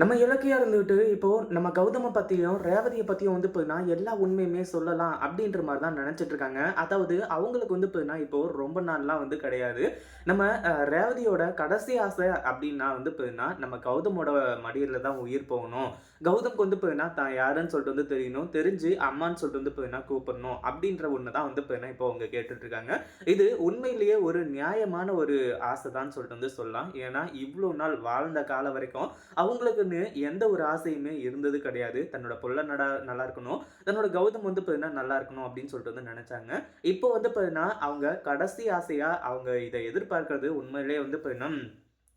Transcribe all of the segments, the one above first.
நம்ம இலக்கையாக இருந்துகிட்டு இப்போது நம்ம கௌதமை பற்றியும் ரேவதியை பற்றியும் வந்து பார்த்தீங்கன்னா எல்லா உண்மையுமே சொல்லலாம் அப்படின்ற மாதிரி தான் நினச்சிட்டு இருக்காங்க. அதாவது அவங்களுக்கு வந்து பார்த்தீங்கன்னா இப்போது ரொம்ப நாள்லாம் வந்து கிடையாது. நம்ம ரேவதியோட கடைசி ஆசை அப்படின்னா வந்து பார்த்தீங்கன்னா நம்ம கௌதமோட மடியில் தான் உயிர் போகணும். கௌதம்க்கு வந்து பார்த்தீங்கன்னா தான் யாருன்னு சொல்லிட்டு வந்து தெரியணும். தெரிஞ்சு அம்மான்னு சொல்லிட்டு வந்து பார்த்தீங்கன்னா கூப்பிடணும் அப்படின்ற ஒன்று தான் வந்து பார்த்தீங்கன்னா இப்போ அவங்க கேட்டுட்ருக்காங்க இது உண்மையிலேயே ஒரு நியாயமான ஒரு ஆசை தான் சொல்லிட்டு வந்து சொல்லலாம். ஏன்னா இவ்வளோ நாள் வாழ்ந்த காலம் வரைக்கும் அவங்களுக்கு அவங்களுக்குன்னு எந்த ஒரு ஆசையுமே இருந்தது கிடையாது. தன்னோட பொருளை நடா நல்லா இருக்கணும். தன்னோட கௌதம் வந்து பார்த்தீங்கன்னா நல்லா இருக்கணும் அப்படின்னு சொல்லிட்டு வந்து நினைச்சாங்க. இப்போ வந்து பார்த்தீங்கன்னா அவங்க கடைசி ஆசையா அவங்க இதை எதிர்பார்க்கறது உண்மையிலேயே வந்து பார்த்தீங்கன்னா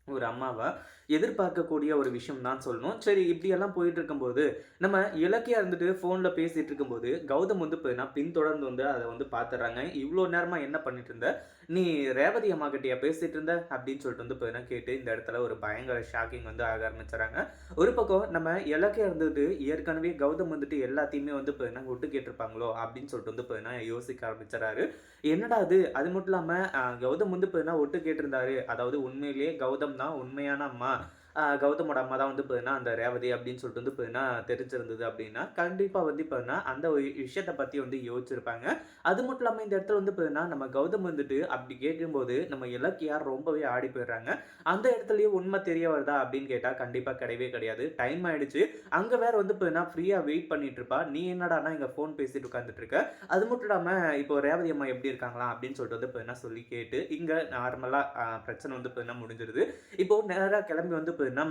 ஒரு அம்மாவை எதிர்பார்க்கக்கூடிய ஒரு விஷயம் தான் சொல்லணும். சரி இப்படியெல்லாம் போயிட்டு இருக்கும்போது நம்ம இலக்கியா இருந்துட்டு ஃபோனில் பேசிட்டு இருக்கும்போது கௌதம் வந்து நான் பின்தொடர்ந்து வந்து அதை வந்து பார்த்துறாங்க இவ்வளோ நேரமாக என்ன பண்ணிட்டு இருந்த நீ ரேவதி அம்மா கிட்டயா பேசிட்டு இருந்த அப்படின்னு சொல்லிட்டு வந்து பார்த்தீங்கன்னா கேட்டு இந்த இடத்துல ஒரு பயங்கர ஷாக்கிங் வந்து ஆக ஆரம்பிச்சுறாங்க ஒரு பக்கம் நம்ம இலக்கியா இருந்துட்டு ஏற்கனவே கௌதம் வந்துட்டு எல்லாத்தையுமே வந்து பார்த்தீங்கன்னா விட்டு கேட்டிருப்பாங்களோ அப்படின்னு சொல்லிட்டு வந்து பார்த்தீங்கன்னா யோசிக்க ஆரம்பிச்சுறாரு என்னடா அது? அது மட்டும் இல்லாமல் கௌதம் வந்து பார்த்தீங்கன்னா ஒட்டு கேட்டிருந்தாரு. அதாவது உண்மையிலேயே கௌதம் தான் உண்மையான அம்மா கௌதமோட அம்மா தான் வந்து பார்த்தீங்கன்னா அந்த ரேவதி அப்படின்னு சொல்லிட்டு வந்து பார்த்தீங்கன்னா தெரிஞ்சிருந்தது அப்படின்னா கண்டிப்பாக வந்து பார்த்தீங்கன்னா அந்த விஷயத்தை பற்றி வந்து யோசிச்சிருப்பாங்க. அது மட்டும் இல்லாமல் இந்த இடத்துல வந்து பார்த்தீங்கன்னா நம்ம கௌதம் வந்துட்டு அப்படி கேட்கும்போது நம்ம இலக்கியார் ரொம்பவே ஆடி போயிடுறாங்க. அந்த இடத்துலயே உண்மை தெரிய வருதா அப்படின்னு கேட்டால் கண்டிப்பாக கிடையவே கிடையாது. டைம் ஆயிடுச்சு. அங்கே வேற வந்து பார்த்தீங்கன்னா ஃப்ரீயாக வெயிட் பண்ணிட்டு இருப்பா. நீ என்னடானா இங்கே ஃபோன் பேசிட்டு உட்காந்துட்டு இருக்க? அது மட்டும் இல்லாமல் இப்போ ரேவதி அம்மா எப்படி இருக்காங்களா அப்படின்னு சொல்லிட்டு வந்து பார்த்தீங்கன்னா சொல்லி கேட்டு இங்கே நார்மலாக பிரச்சனை வந்து பார்த்தீங்கன்னா முடிஞ்சிருது. இப்போ நேராக கிளம்பி வந்து பார்த்தீங்கன்னா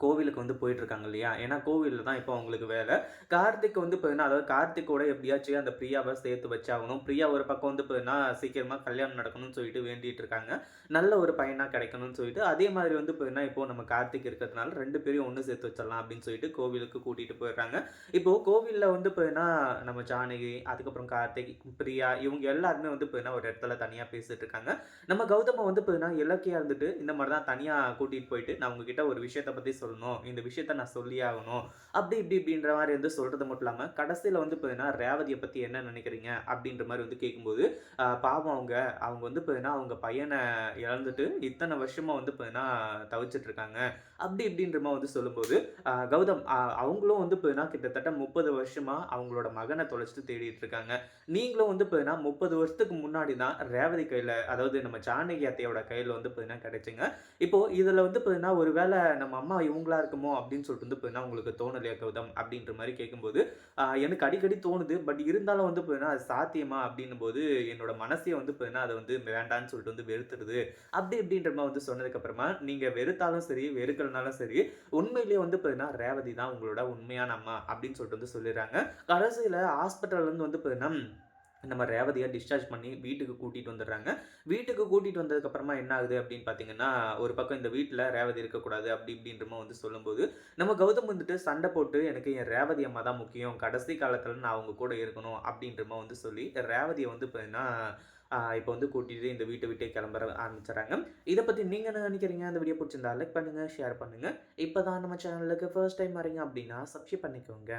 கோவிலுக்கு வந்து போயிட்டுருக்காங்க இல்லையா? ஏன்னா கோவிலில் தான் இப்போ அவங்களுக்கு வேலை. கார்த்திக் வந்து பார்த்தீங்கன்னா அதாவது கார்த்திக்கோட எப்படியாச்சும் அந்த பிரியாவை சேர்த்து வச்சாகணும். பிரியா ஒரு பக்கம் வந்து பார்த்தீங்கன்னா சீக்கிரமாக கல்யாணம் நடக்கணும்னு சொல்லிட்டு வேண்டிகிட்டு இருக்காங்க நல்ல ஒரு பையனாக கிடைக்கணும்னு சொல்லிட்டு அதே மாதிரி வந்து பார்த்தீங்கன்னா இப்போ நம்ம கார்த்திக் இருக்கிறதுனால ரெண்டு பேரையும் ஒன்று சேர்த்து வச்சிடலாம் அப்படின்னு சொல்லிட்டு கோவிலுக்கு கூட்டிகிட்டு போயிடுறாங்க. இப்போது கோவிலில் வந்து பார்த்தீங்கன்னா நம்ம ஜானகி அதுக்கப்புறம் கார்த்திக் பிரியா இவங்க எல்லாருமே வந்து பார்த்தீங்கன்னா ஒரு இடத்துல தனியாக பேசிகிட்டு இருக்காங்க நம்ம கௌதம வந்து பார்த்தீங்கன்னா இலக்கியாக இருந்துட்டு இந்த மாதிரி தான் தனியாக கூட்டிகிட்டு போயிட்டு நான் உங்ககிட்ட ஒரு விஷயத்தை பற்றி சொல்லணும் இந்த விஷயத்த நான் சொல்லியே ஆகணும் அப்படி இப்படி இப்படின்ற மாதிரி வந்து சொல்கிறது மட்டும் இல்லாமல் கடைசியில் வந்து பார்த்தீங்கன்னா ரேவதியை பற்றி என்ன நினைக்கிறீங்க? அப்படின்ற மாதிரி வந்து கேட்கும்போது பாவம் அவங்க. அவங்க வந்து பார்த்தீங்கன்னா அவங்க பையனை இழந்துட்டு இத்தனை வருஷமாக வந்து பார்த்தீங்கன்னா தவிச்சிட்டு இருக்காங்க. அப்படி இப்படின்ற மாதிரி வந்து சொல்லும்போது கௌதம் அவங்களும் வந்து பார்த்தீங்கன்னா கிட்டத்தட்ட முப்பது வருஷமாக அவங்களோட மகனை தொலைச்சிட்டு தேடிட்டு இருக்காங்க. நீங்களும் வந்து பார்த்தீங்கன்னா முப்பது வருஷத்துக்கு முன்னாடி தான் ரேவதி கையில் அதாவது நம்ம ஜானகி அத்தையோட கையில் வந்து பார்த்தீங்கன்னா கிடைச்சிங்க. இப்போது இதில் வந்து பார்த்தீங்கன்னா ஒருவேளை நம்ம அம்மா இவங்களா இருக்குமோ அப்படின்னு சொல்லிட்டு வந்து பார்த்தீங்கன்னா உங்களுக்கு தோணலையா கவிதம் அப்படின்ற மாதிரி கேட்கும்போது எனக்கு அடிக்கடி தோணுது. பட் இருந்தாலும் வந்து பார்த்தீங்கன்னா அது சாத்தியமா அப்படின்னும் போது என்னோட மனசே வந்து பார்த்தீங்கன்னா அதை வந்து வேண்டான்னு சொல்லிட்டு வந்து வெறுத்துருது அப்படி இப்படின்ற மாதிரி வந்து சொன்னதுக்கப்புறமா நீங்கள் வெறுத்தாலும் சரி வெறுக்கலனாலும் சரி உண்மையிலேயே வந்து பார்த்தீங்கன்னா ரேவதி தான் உங்களோட உண்மையான அம்மா அப்படின்னு சொல்லிட்டு வந்து சொல்லிடுறாங்க. கடைசியில் ஹாஸ்பிட்டல்லேருந்து வந்து பார்த்தீங்கன்னா நம்ம ரேவதியை டிஸ்சார்ஜ் பண்ணி வீட்டுக்கு கூட்டிகிட்டு வந்துடுறாங்க. வீட்டுக்கு கூட்டிகிட்டு வந்ததுக்கப்புறமா என்ன ஆகுது அப்படின்னு பார்த்தீங்கன்னா ஒரு பக்கம் இந்த வீட்டில் ரேவதி இருக்கக்கூடாது அப்படி இப்படின்றமா வந்து சொல்லும்போது நம்ம கௌதம் வந்துட்டு சண்டை போட்டு எனக்கு என் ரேவதி அம்மா தான் முக்கியம் கடைசி காலத்தில் நான் அவங்க கூட இருக்கணும் அப்படின்றமா வந்து சொல்லி ரேவதியை வந்து பார்த்தீங்கன்னா இப்போ வந்து கூட்டிகிட்டு இந்த வீட்டை விட்டே கிளம்புற ஆரம்பிச்சிடறாங்க. இதை பற்றி நீங்கள் என்ன நினைக்கிறீங்க? அந்த வீடியோ பிடிச்சிருந்தா லைக் பண்ணுங்கள் ஷேர் பண்ணுங்கள் இப்போ தான் நம்ம சேனலுக்கு ஃபர்ஸ்ட் டைம் வரீங்க அப்படின்னா சப்ஸ்கிரைப் பண்ணிக்கோங்க.